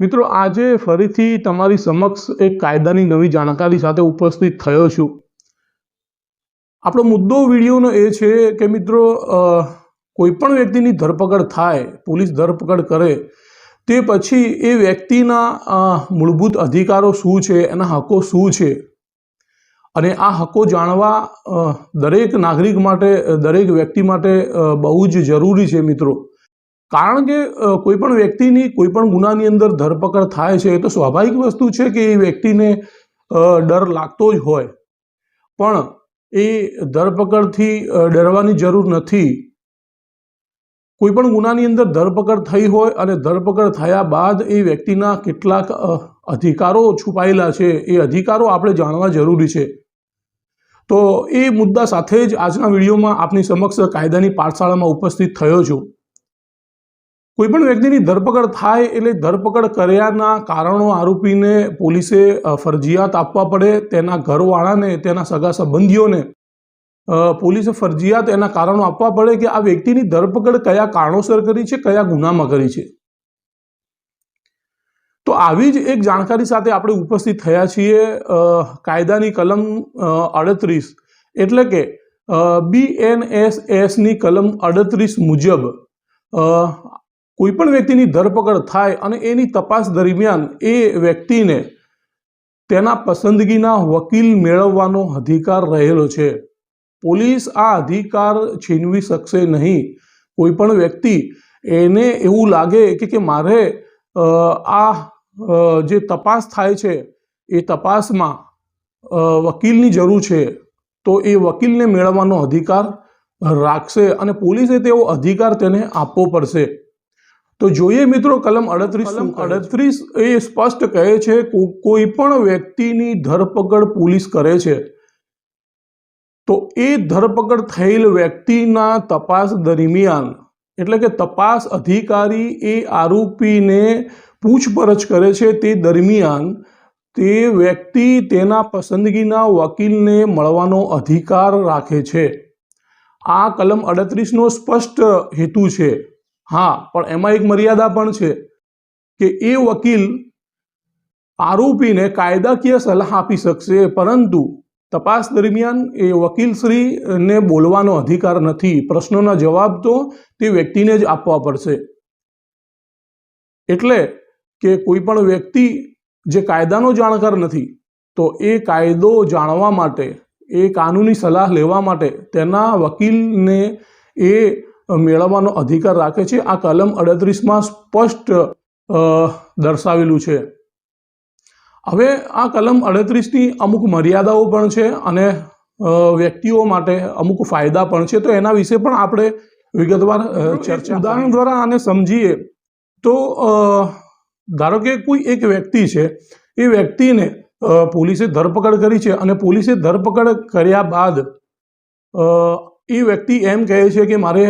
મિત્રો, આજે ફરીથી તમારી સમક્ષ એક કાયદાની નવી જાણકારી સાથે ઉપસ્થિત થયો છું. આપણો મુદ્દો વિડીયોનો એ છે કે મિત્રો કોઈપણ વ્યક્તિની ધરપકડ થાય, પોલીસ ધરપકડ કરે, તે પછી એ વ્યક્તિના મૂળભૂત અધિકારો શું છે, એના હકો શું છે? અને આ હકો જાણવા દરેક નાગરિક માટે, દરેક વ્યક્તિ માટે બહુ જ જરૂરી છે મિત્રો. કારણ કે કોઈપણ કોઈ પણ વ્યક્તિની કોઈ પણ ગુનાની અંદર ધરપકડ થાય છે, એ તો સ્વાભાવિક વસ્તુ છે કે એ વ્યક્તિને ડર લાગતો જ હોય. પણ એ ધરપકડથી ડરવાની જરૂર નથી. કોઈ પણ ગુનાની અંદર ધરપકડ થઈ હોય અને ધરપકડ થયા બાદ એ વ્યક્તિના કેટલાક અધિકારો છુપાયેલા છે, એ અધિકારો આપણે જાણવા જરૂરી છે. તો એ મુદ્દા સાથે જ આજના વિડીયોમાં આપની સમક્ષ કાયદાની પાઠશાળામાં ઉપસ્થિત થયો છું. કોઈ પણ વ્યક્તિની ધરપકડ થાય એટલે ધરપકડ કર્યાના કારણો આરોપીને પોલીસે ફરજિયાત આપવા પડે તેના ઘરવાળાને, તેના સગા સંબંધીઓને. પોલીસે ફરજિયાત એના કારણો આપવા પડે કે આ વ્યક્તિની ધરપકડ કયા કારણોસર કરી છે, કયા ગુનામાં કરી છે. તો આવી જ એક જાણકારી સાથે આપણે ઉપસ્થિત થયા છીએ કાયદાની કલમ અડત્રીસ. એટલે કે બી એન એસ એસની કલમ અડત્રીસ મુજબ અ, કોઈ પણ વ્યક્તિની ધરપકડ થાય અને એની તપાસ દરમિયાન એ વ્યક્તિને તેના પસંદગીના વકીલ મેળવવાનો અધિકાર રહેલો છે. પોલીસ આ અધિકાર છીનવી શકશે નહીં. કોઈ પણ વ્યક્તિ એને એવું લાગે કે કે મારે આ જે તપાસ થાય છે એ તપાસમાં વકીલની જરૂર છે તો એ વકીલને મેળવવાનો અધિકાર રાખશે અને પોલીસે તેવો અધિકાર તેને આપવો પડશે. તો જોઈએ મિત્રો કલમ અડત્રીસ અડત્રીસ એ સ્પષ્ટ કહે છે કો- કોઈ પણ વ્યક્તિની ધરપકડ પોલીસ કરે છે. તો એ ધરપકડ થયેલ વ્યક્તિના તપાસ દરમિયાન એટલે કે તપાસ અધિકારી એ આરોપીને પૂછપરછ કરે છે તે દરમિયાન તે વ્યક્તિ તેના પસંદગીના વકીલને મળવાનો અધિકાર રાખે છે. આ કલમ અડત્રીસનો સ્પષ્ટ હેતુ છે. હા, પણ એમાં એક મર્યાદા પણ છે કે એ વકીલ આરોપીને કાયદાકીય સલાહ આપી શકશે, પરંતુ તપાસ દરમિયાન એ વકીલશ્રીને બોલવાનો અધિકાર નથી. પ્રશ્નોના જવાબ તો તે વ્યક્તિને જ આપવા પડશે. એટલે કે કોઈ પણ વ્યક્તિ જે કાયદાનો જાણકાર નથી, તો એ કાયદો જાણવા માટે, એ કાનૂની સલાહ લેવા માટે તેના વકીલને એ મેળવવાનો અધિકાર રાખે છે. આ કલમ અડત્રીસમાં સ્પષ્ટ દર્શાવેલું છે. હવે આ કલમ અડત્રીસની અમુક મર્યાદાઓ પણ છે અને વ્યક્તિઓ માટે અમુક ફાયદા પણ છે. તો એના વિશે પણ આપણે વિગતવાર ચર્ચા ઉદાહરણ દ્વારા આને સમજીએ. તો ધારો કે કોઈ એક વ્યક્તિ છે એ વ્યક્તિને પોલીસે ધરપકડ કરી છે અને પોલીસે ધરપકડ કર્યા બાદ અ, એ વ્યક્તિ એમ કહે છે કે મારે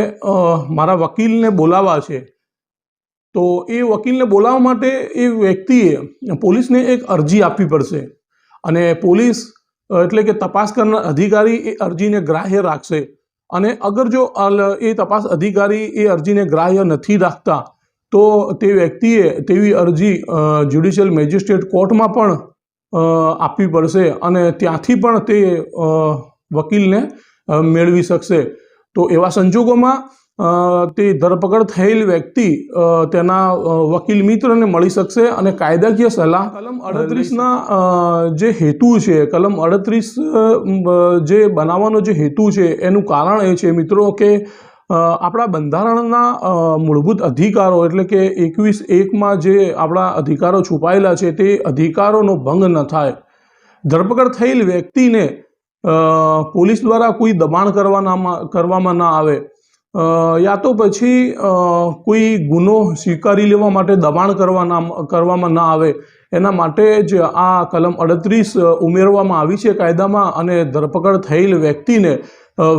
મારા વકીલને બોલાવવા છે. તો એ વકીલને બોલાવવા માટે એ વ્યક્તિએ, પોલીસને એક અરજી આપવી પડશે. અને પોલીસ એટલે કે તપાસ કરનાર અધિકારી એ અરજીને ગ્રાહ્ય રાખશે. અને અગર જો એ તપાસ અધિકારી એ અરજીને ગ્રાહ્ય નથી રાખતા, તો તે વ્યક્તિએ તેવી અરજી જ્યુડિશિયલ મેજિસ્ટ્રેટ કોર્ટમાં પણ આપવી પડશે. અને ત્યાંથી પણ તે વકીલને મેળવી શકશે. તો એવા સંજોગોમાં તે ધરપકડ થયેલ વ્યક્તિ તેના વકીલ મિત્રને મળી શકશે અને કાયદાકીય સલાહ કલમ અડત્રીસના જે હેતુ છે, કલમ અડત્રીસ જે બનાવવાનો જે હેતુ છે, એનું કારણ એ છે મિત્રો કે આપણા બંધારણના મૂળભૂત અધિકારો એટલે કે એકવીસ એકમાં જે આપણા અધિકારો છુપાયેલા છે, તે અધિકારોનો ભંગ ન થાય. ધરપકડ થયેલ વ્યક્તિને પોલીસ દ્વારા કોઈ દબાણ કરવાનામાં, કરવામાં ના આવે. યા તો પછી કોઈ ગુનો સ્વીકારી લેવા માટે દબાણ કરવાના કરવામાં ના આવે. એના માટે જ આ કલમ અડત્રીસ ઉમેરવામાં આવી છે કાયદામાં અને ધરપકડ થયેલ વ્યક્તિને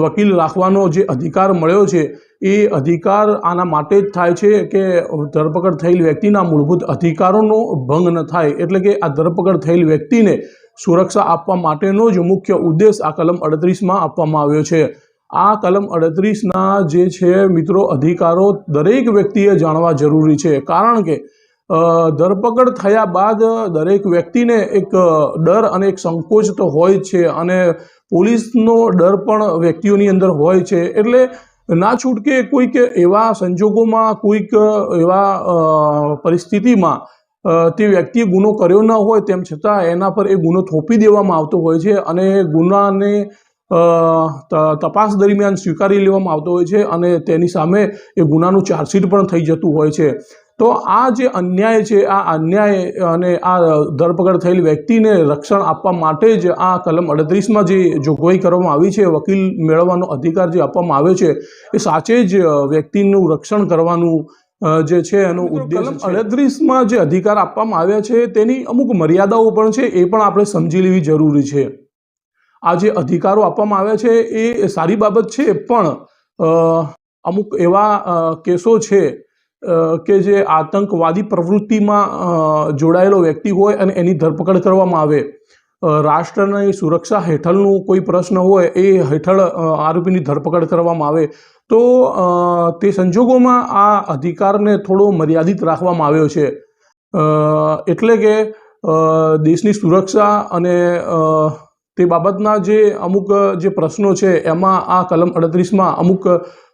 વકીલ રાખવાનો જે અધિકાર મળ્યો છે, એ અધિકાર આના માટે જ થાય છે કે ધરપકડ થયેલ વ્યક્તિના મૂળભૂત અધિકારોનો ભંગ ન થાય. એટલે કે આ ધરપકડ થયેલ વ્યક્તિને સુરક્ષા આપવા માટેનો જ મુખ્ય ઉદ્દેશ આ કલમ અડત્રીસમાં આપવામાં આવ્યો છે. આ કલમ અડત્રીસના જે છે મિત્રો અધિકારો દરેક વ્યક્તિએ જાણવા જરૂરી છે. કારણ કે ધરપકડ થયા બાદ દરેક વ્યક્તિને એક ડર અને એક સંકોચ તો હોય છે અને પોલીસનો ડર પણ વ્યક્તિઓની અંદર હોય છે. એટલે ના છૂટકે કોઈક એવા સંજોગોમાં, કોઈક એવા પરિસ્થિતિમાં તે વ્યક્તિએ ગુનો કર્યો ન હોય તેમ છતાં એના પર એ ગુનો થોપી દેવામાં આવતો હોય છે અને ગુનાને તપાસ દરમિયાન સ્વીકારી લેવામાં આવતો હોય છે અને તેની સામે એ ગુનાનું ચાર્જશીટ પણ થઈ જતું હોય છે. તો આ જે અન્યાય છે, આ અન્યાય અને આ ધરપકડ થયેલ વ્યક્તિને રક્ષણ આપવા માટે જ આ કલમ અડત્રીસમાં જે જોગવાઈ કરવામાં આવી છે, વકીલ મેળવવાનો અધિકાર જે આપવામાં આવ્યો છે, એ સાચે જ વ્યક્તિનું રક્ષણ કરવાનું જે છે એનો ઉદ્દેશ અડત્રીસમાં જે અધિકાર આપવામાં આવ્યા છે તેની અમુક મર્યાદાઓ પણ છે એ પણ આપણે સમજી લેવી જરૂરી છે. આ જે અધિકારો આપવામાં આવ્યા છે એ સારી બાબત છે પણ અમુક એવા કેસો છે કે જે આતંકવાદી પ્રવૃત્તિમાં જોડાયેલો વ્યક્તિ હોય અને એની ધરપકડ કરવામાં આવે. રાષ્ટ્રની સુરક્ષા હેઠળનું કોઈ પ્રશ્ન હોય એ હેઠળ આરોપીની ધરપકડ કરવામાં આવે. તો તે સંજોગોમાં આ અધિકારને થોડો મર્યાદિત રાખવામાં આવ્યો છે. એટલે કે દેશની સુરક્ષા અને તે બાબતના જે અમુક જે પ્રશ્નો છે એમાં આ કલમ અડત્રીસમાં અમુક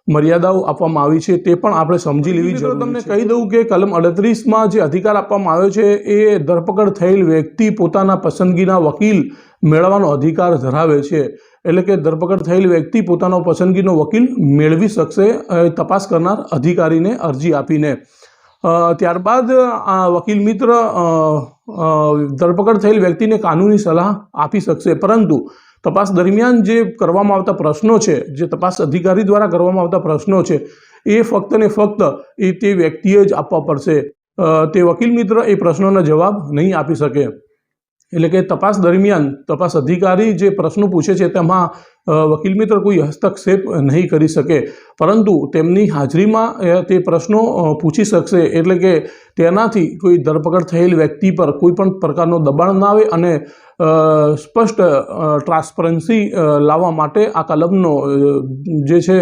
મર્યાદાઓ આપવામાં આવી છે તે પણ આપણે સમજી લેવી જરૂરી તમને કહી દઉં કે કલમ અડત્રીસમાં જે અધિકાર આપવામાં આવ્યો છે એ ધરપકડ થયેલ વ્યક્તિ પોતાના પસંદગીના વકીલ મેળવવાનો અધિકાર ધરાવે છે. એટલે કે ધરપકડ થયેલ વ્યક્તિ પોતાનો પસંદગીનો વકીલ મેળવી શકશે તપાસ કરનાર અધિકારીને અરજી આપીને. ત્યારબાદ આ વકીલ મિત્ર ધરપકડ થયેલ વ્યક્તિને કાનૂની સલાહ આપી શકશે. પરંતુ તપાસ દરમિયાન જે કરવામાં આવતા પ્રશ્નો છે, જે તપાસ અધિકારી દ્વારા કરવામાં આવતા પ્રશ્નો છે, એ ફક્ત ને ફક્ત એ તે વ્યક્તિએ જ આપવા પડશે. તે વકીલ મિત્ર એ પ્રશ્નોના જવાબ નહીં આપી શકે. એટલે કે તપાસ દરમિયાન તપાસ અધિકારી જે પ્રશ્નો પૂછે છે તેમાં વકીલ મિત્ર કોઈ હસ્તક્ષેપ નહીં કરી શકે. પરંતુ તેમની હાજરીમાં તે પ્રશ્નો પૂછી શકશે. એટલે કે તેનાથી કોઈ ધરપકડ થયેલ વ્યક્તિ પર કોઈ પણ પ્રકારનો દબાણ ના આવે અને સ્પષ્ટ ટ્રાન્સપરન્સી લાવવા માટે આ કલમનો જે છે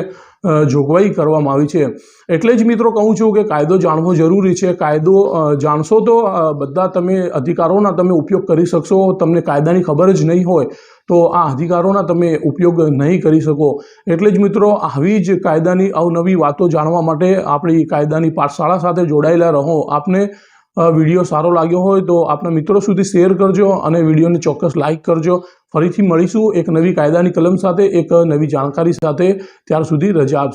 જોગવાઈ કરવામાં આવી છે. એટલે જ મિત્રો કહું છું કે કાયદો જાણવો જરૂરી છે. કાયદો જાણશો તો બધા તમે અધિકારોના તમે ઉપયોગ કરી શકશો. તમને કાયદાની ખબર જ નહીં હોય તો આ અધિકારોના તમે ઉપયોગ નહીં કરી શકો. એટલે જ મિત્રો આવી જ કાયદાની અવનવી વાતો જાણવા માટે આપણી કાયદાની પાઠશાળા સાથે જોડાયેલા રહો. આપને વીડિયો સારો લાગ્યો હોય તો આપણા મિત્રો સુધી શેર કરજો અને વિડીયોને ચોક્કસ લાઇક કરજો. ફરીથી મળીશું એક નવી કાયદાની કલમ સાથે, એક નવી જાણકારી સાથે. ત્યાર સુધી રજા આપશો.